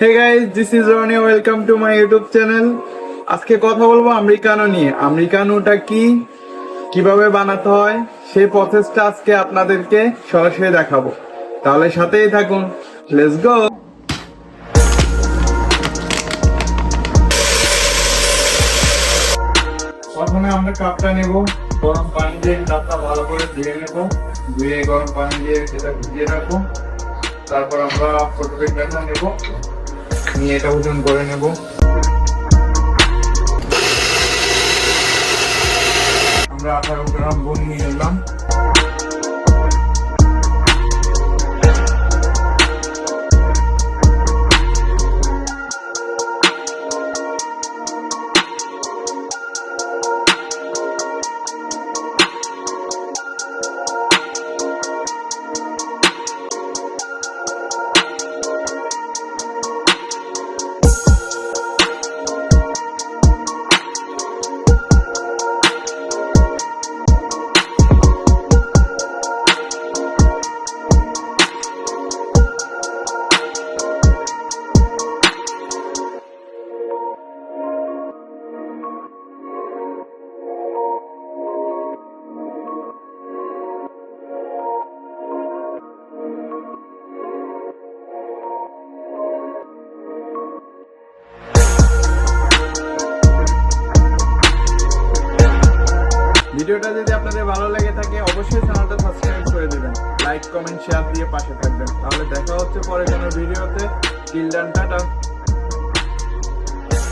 Hey guys this is Rony welcome to my YouTube channel আজকে কথা বলব Americano নিয়ে। আমেরিকানোটা কি? কীভাবে বানাতে হয়? সেই প্রসেসটা আজকে আপনাদেরকে সরাসরি দেখাবো। তাহলে সাথেই থাকুন। লেটস গো প্রথমে আমরা কাপটা নেব। গরম পানি দিয়ে কাপটা ভালো করে ধুয়ে নেব। ধুয়ে গরম পানি দিয়ে সেটা ভিজিয়ে রাখব। তারপর আমরা ফটোগ্রাফটা নেব। নিয়ে এটা ওজন করে নেব। আমরা আঠারো গ্রাম বোন নিয়ে নিলাম। ভিডিওটা যদি আপনাদের ভালো লাগে থাকে, অবশ্যই চ্যানেলটা সাবস্ক্রাইব করে দেবেন। লাইক কমেন্ট শেয়ার দিয়ে পাশে থাকবেন। তাহলে দেখা হচ্ছে পরে কোনো ভিডিওতে। Till then tata.